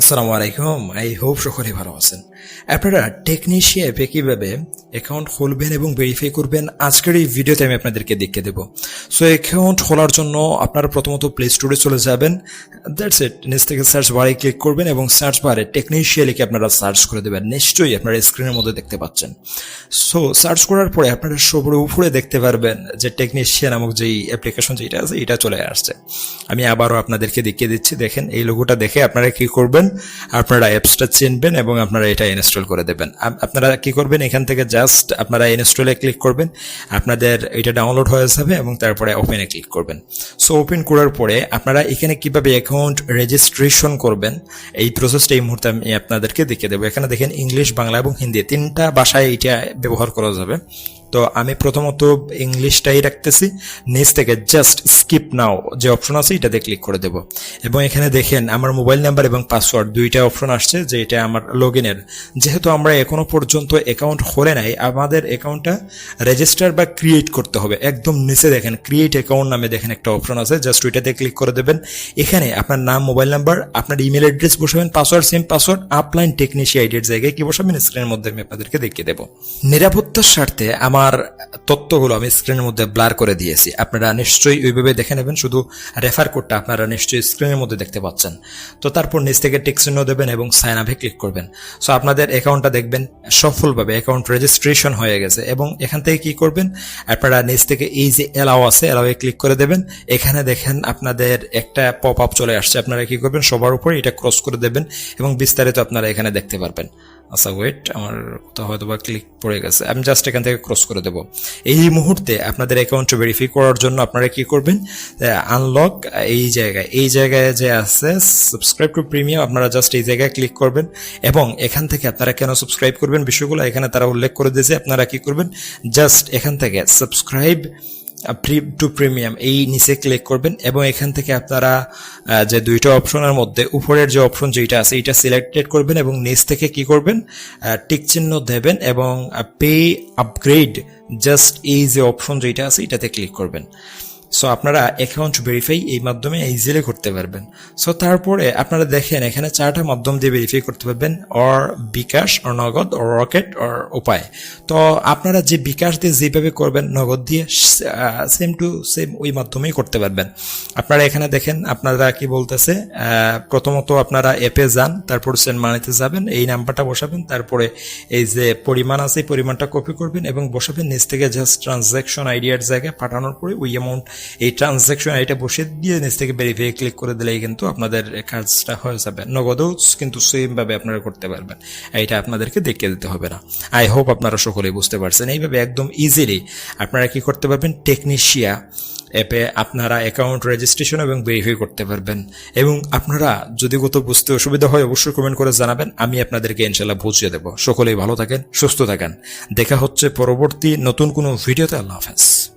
আসসালামু আলাইকুম। I hope সকলে ভালো আছেন। আপনারা টেকনিশিয়া অ্যাপে কীভাবে অ্যাকাউন্ট খুলবেন এবং ভেরিফাই করবেন, আজকের এই ভিডিওতে আমি আপনাদেরকে দেখিয়ে দেবো। সো অ্যাকাউন্ট খোলার জন্য আপনারা প্রথমত প্লে স্টোরে চলে যাবেন। দ্যাটস ইট নিচ থেকে সার্চ বারে ক্লিক করবেন এবং সার্চ বারে টেকনিশিয়া লিখে আপনারা সার্চ করে দেবেন। নিশ্চয়ই আপনারা স্ক্রিনের মধ্যে দেখতে পাচ্ছেন। সো সার্চ করার পরে আপনারা সবরে উপরে দেখতে পারবেন যে টেকনিশিয়া নামক যেই অ্যাপ্লিকেশন যেটা আছে, এটা চলে আসছে। আমি আবারও আপনাদেরকে দেখিয়ে দিচ্ছি। দেখেন, এই লোগোটা দেখে আপনারা কি করবেন? আপনারা অ্যাপসটা চিনবেন এবং আপনারা এটা ইনস্টল করে দেবেন। আপনারা কি করবেন? এখান থেকে জাস্ট আপনারা ইনস্টলে ক্লিক করবেন। আপনাদের এটা ডাউনলোড হয়ে যাবে এবং তারপরে ওপেনে ক্লিক করবেন। সো, ওপেন করার পরে আপনারা এখানে কীভাবে অ্যাকাউন্ট রেজিস্ট্রেশন করবেন, এই প্রসেসটা এই মুহূর্তে আমি আপনাদেরকে দেখিয়ে দেবো। এখানে দেখেন ইংলিশ বাংলা এবং হিন্দি, তিনটা ভাষায় এটা ব্যবহার করা যাবে। তো আমি প্রথমত ইংলিশটাই রাখতেছি। নিচ থেকে জাস্ট স্কিপ নাও যে অপশন আছে, এটাতে ক্লিক করে দেব। এবং এখানে দেখেন, আমার মোবাইল নাম্বার এবং পাসওয়ার্ড দুইটা অপশন আসছে, যে এটা আমার লগ ইনের যেহেতু আমরা এখনও পর্যন্ত অ্যাকাউন্ট খোলে নাই, আমাদের অ্যাকাউন্টটা রেজিস্টার বা ক্রিয়েট করতে হবে। একদম নিচে দেখেন ক্রিয়েট অ্যাকাউন্ট নামে দেখেন একটা অপশন আছে জাস্ট ওইটাতে ক্লিক করে দেবেন। এখানে আপনার নাম মোবাইল নাম্বার আপনার ইমেল অ্যাড্রেস বসাবেন password same password upline technician আইডির জায়গায় কি বসাবেন স্ক্রিনের মধ্যে আমি আপনাদেরকে দেখিয়ে দেবো। নিরাপত্তার স্বার্থে আমার তথ্যগুলো আমি স্ক্রিনের মধ্যে ব্লার করে দিয়েছি। আপনারা নিশ্চয়ই ওইভাবে দেখে নেবেন, শুধু রেফার কোডটা আপনারা নিশ্চয়ই স্ক্রিনের মধ্যে দেখতে পাচ্ছেন। তো তারপর নিচ থেকে টেক চিহ্ন দেবেন এবং সাইন আপে ক্লিক করবেন। সো আপনাদের অ্যাকাউন্টটা দেখবেন সফলভাবে অ্যাকাউন্ট রেজিস্ট্রেশন হয়ে গেছে এবং এখান থেকে কি করবেন? আপনারা নিচ থেকে এই যে এলাও আছে এলাওয়ে ক্লিক করে দেবেন। এখানে দেখেন আপনাদের একটা পপ আপ চলে আসছে। আপনারা কি করবেন? সবার উপরে এটা ক্রস করে দেবেন এবং বিস্তারিত আপনারা এখানে দেখতে পারবেন। আচ্ছা ওয়েট আমার কোথাও হয়তো বা ক্লিক পড়ে গেছে। আমি জাস্ট এখান থেকে ক্রস করে দেবো। এই মুহূর্তে আপনাদের অ্যাকাউন্ট ভেরিফাই করার জন্য আপনারা কি করবেন? আনলক এই জায়গায়। এই জায়গায় যে আছে সাবস্ক্রাইব টু প্রিমিয়াম আপনারা জাস্ট এই জায়গায় ক্লিক করবেন এবং এখান থেকে আপনারা কেন সাবস্ক্রাইব করবেন বিষয়গুলো? এখানে তারা উল্লেখ করে দিয়েছে। আপনারা কি করবেন? জাস্ট এখান থেকে সাবস্ক্রাইব টু প্রিমিয়াম এই নিচে ক্লিক করবেন এবং এখান থেকে আপনারা যে দুইটা অপশনের মধ্যে উপরের যে অপশন যেটা আছে এটা সিলেক্টেড করবেন এবং নিচ থেকে কি করবেন? টিক চিহ্ন দেবেন এবং পে আপগ্রেড জাস্ট এই যে অপশন যেটা আছে, এটাতে ক্লিক করবেন। সো আপনারা অ্যাকাউন্ট ভেরিফাই এই মাধ্যমে ইজিলি করতে পারবেন। সো তারপরে আপনারা দেখেন, এখানে চারটা মাধ্যম দিয়ে ভেরিফাই করতে পারবেন। Or bKash or Nagad or Rocket or Upay. তো, আপনারা যে বিকাশ দিয়ে যেভাবে করবেন, নগদ দিয়ে সেম টু সেম ওই মাধ্যমেই করতে পারবেন। আপনারা এখানে দেখেন, আপনারা কি বলতেছে প্রথমত আপনারা অ্যাপে যান, তারপর সেন্ড মানিতে যাবেন, এই নাম্বারটা বসাবেন, তারপরে এই যে পরিমাণ আছে, এই পরিমাণটা কপি করবেন এবং বসাবেন, নিচ থেকে জাস্ট ট্রানজ্যাকশন আইডিয়ার জায়গায় পাঠানোর পরে ওই অ্যামাউন্ট এই ট্রানজ্যাকশন আইডিটা বসিয়ে দিয়ে নিচ থেকে ভেরিফাই ক্লিক করে দিলেই কিন্তু আপনাদের কাজটা হয়ে যাবে। নগদেও কিন্তু সেম ভাবে আপনারা করতে পারবেন। এইটা আপনাদেরকে দেখিয়ে দিতে হবে না। আই হোপ আপনারা সকলেই বুঝতে পারছেন। এইভাবে একদম ইজিলি আপনারা কি করতে পারবেন? টেকনিশিয়া অ্যাপে আপনারা অ্যাকাউন্ট রেজিস্ট্রেশন এবং ভেরিফাই করতে পারবেন। এবং আপনারা যদি কোথাও বুঝতে অসুবিধা হয় অবশ্যই কমেন্ট করে জানাবেন। আমি আপনাদেরকে ইনশাল্লাহ বুঝিয়ে দেবো। সকলেই ভালো থাকেন, সুস্থ থাকেন। দেখা হচ্ছে পরবর্তী নতুন কোনো ভিডিওতে। আল্লাহ হাফেজ।